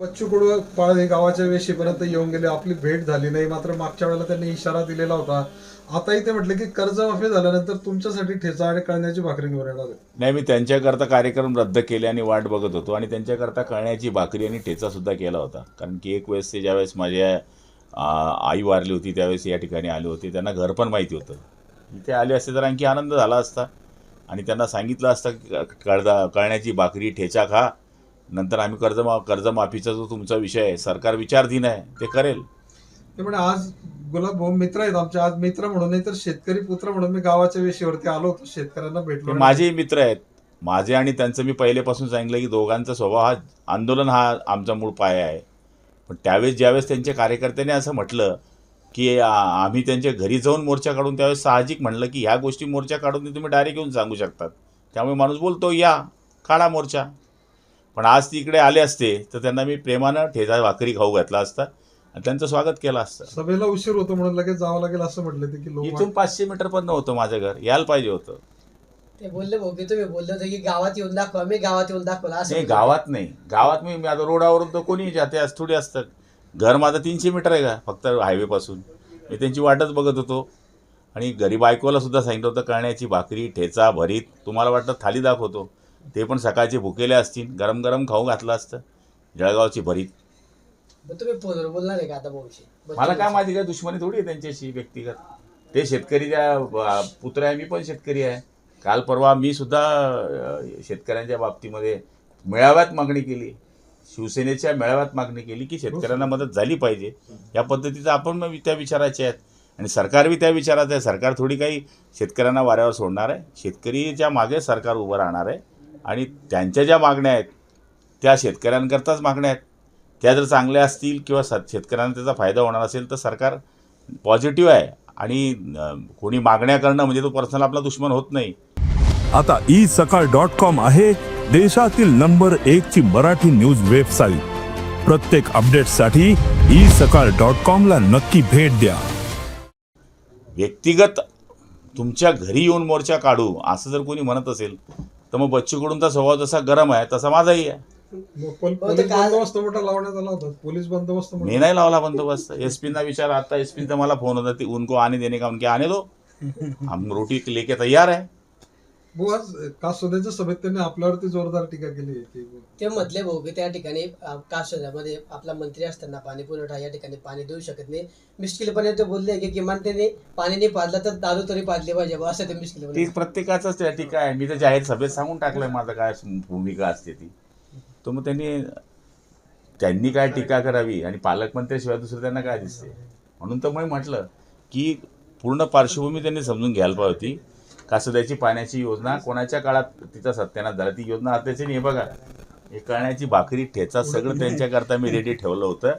बच्चू कडू पाळणे गावाच्या वेशीपर्यंत येऊन गेले. आपली भेट झाली नाही. मात्र मागच्या वेळेला त्यांनी इशारा दिलेला होता. आताही ते म्हटले की कर्जमाफी झाल्यानंतर तुमच्यासाठी ठेचा आणि कळण्याची भाकरी घेऊन येणार आहे. नाही मी त्यांच्याकरता कार्यक्रम रद्द केले आणि वाट बघत होतो आणि त्यांच्याकरता कळण्याची भाकरी आणि ठेचा सुद्धा केला होता. कारण की एक वेळेस ते ज्यावेळेस माझ्या आ, आई वारली होती त्यावेळेस या ठिकाणी आले होते. त्यांना घर पण माहिती होतं. इथे आले असते तर आणखी आनंद झाला असता. आणि त्यांना सांगितलं असतं की कळदा कळण्याची भाकरी ठेचा खा. नंतर आम्ही कर्जमा कर्जमाफीचा जो तुमचा विषय आहे सरकार विचारधीन आहे ते करेल. ते म्हणे आज गुलाब भाऊ मित्र आहेत आमचे. आज मित्र म्हणून नाही तर शेतकरी पुत्र म्हणून मी गावाच्या वेशीवरती आलो होतो. शेतकऱ्यांना ते भेटलो माझेही मित्र आहेत. माझे आणि त्यांचं मी पहिलेपासून सांगितलं की दोघांचा स्वभाव हा आंदोलन हा आमचा मूळ पाया आहे. पण त्यावेळेस ज्यावेळेस त्यांच्या कार्यकर्त्यांनी असं म्हटलं की आ- आम्ही त्यांच्या घरी जाऊन मोर्चा काढून त्यावेळेस साहजिक म्हणलं की ह्या गोष्टी मोर्चा काढून तुम्ही डायरेक्ट येऊन सांगू शकतात. त्यामुळे माणूस बोलतो या काढा मोर्चा. पण आज ती इकडे आले असते तर त्यांना मी प्रेमानं ठेचा भाकरी खाऊ घातला असता आणि त्यांचं स्वागत केलं असतं. सभेला उशीर होतो म्हणून लगेच जावं लागेल असं म्हटलं ते की लोक इथून पाचशे मीटर पण नव्हतं माझं घर यायला पाहिजे होतं. ते बोलले भाऊ की तुम्ही बोलले होते की गावात येऊन दाखवा मी गावात येऊन दाखवला असं नाही. गावात नाही. गावात मी मी आता रोडावरून तर कोणी जाते आज थोडी असतं घर माझं तीनशे मीटर आहे का? फक्त हायवेपासून. मी त्यांची वाटच बघत होतो. आणि घरी बायकोला सुद्धा सांगितलं होतं कळण्याची भाकरी ठेचा भरीत तुम्हाला वाटतं थाली दाखवतो. ते पण सकाळचे भुकेले असतील. गरम गरम खाऊ घातलं असतं. जळगावची भरीत. मग तुम्ही फोनवर बोलणार आहे का आता भाऊशी मला काय माझी काय दुश्मनी थोडी आहे त्यांच्याशी व्यक्तिगत. ते शेतकरीच्या अं, पुत्र आहे मी पण शेतकरी आहे. काल परवा मी सुद्धा अं, शेतकऱ्यांच्या बाबतीमध्ये मेळाव्यात मागणी केली. शिवसेनेच्या मेळाव्यात मागणी केली की शेतकऱ्यांना मदत झाली पाहिजे. या पद्धतीचं आपण मग त्या विचाराचे आहेत. आणि सरकार बी त्या विचाराचं आहे. सरकार थोडी काही शेतकऱ्यांना वाऱ्यावर सोडणार आहे. शेतकरीच्या मागे सरकार उभं राहणार आहे आणि त्यांच्या ज्या मागण्या आहेत त्या शेतकऱ्यांकरताच मागण्या आहेत. त्या जर चांगल्या असतील किंवा स शेतकऱ्यांना त्याचा फायदा होणार असेल तर सरकार पॉझिटिव्ह आहे. आणि कोणी मागण्या करणं म्हणजे तो पर्सनल आपला दुश्मन होत नाही. आता ई सकाळ डॉट कॉम आहे देशातील नंबर एक ची मराठी न्यूज वेबसाईट. प्रत्येक अपडेटसाठी ई सकाळ डॉट कॉम ला नक्की भेट द्या. व्यक्तिगत तुमच्या घरी येऊन मोर्चा काढू असं जर कोणी म्हणत असेल तर मग बच्चूकडूनचा स्वभाव जसा गरम आहे तसा माझाही आहे. हो, ते पोलीस काल- बंदोबस्त मोठा लावण्यात आला होता. पोलीस बंदोबस्त मी नाही लावला बंदोबस्त. एस पीना विचार आता एस पीचा मला फोन होता ती उनको आने देने का? उनके आने दो. हम रोटी लेके तैयार है आज कासोद्याच्या सभेत त्यांनी आपल्यावरती जोरदार टीका केली की ते म्हटले भाऊ की त्या ठिकाणी कासोद्यामध्ये आपला मंत्री असताना पाणी पुरवठा या ठिकाणी पाणी देऊ शकत नाही. मिश्किलपणे ते बोलले की किमान त्यांनी पाणी नाही पाजलं तर दारू तरी पाजली पाहिजे बुवा, असं ते मिश्किल ती प्रत्येकाचंच त्या टीका आहे. मी तर जाहीर सभेत सांगून टाकलंय माझं काय भूमिका असते ती. तर मग त्यांनी त्यांनी काय टीका करावी आणि पालकमंत्र्याशिवाय दुसरं त्यांना काय दिसते म्हणून तर मी म्हटलं की पूर्ण पार्श्वभूमी त्यांनी समजून घ्यायला पाहिजे होती. कासोद्याची पाण्याची योजना कोणाच्या काळात तिचा सत्यानाश झाला ती योजना आताची नाही बघा. हे कळण्याची भाकरी ठेचा सगळं त्यांच्याकरता मी रेडी ठेवलं होतं.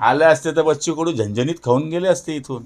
आले असते तर बच्चू कडू झणझणीत खाऊन गेले असते इथून.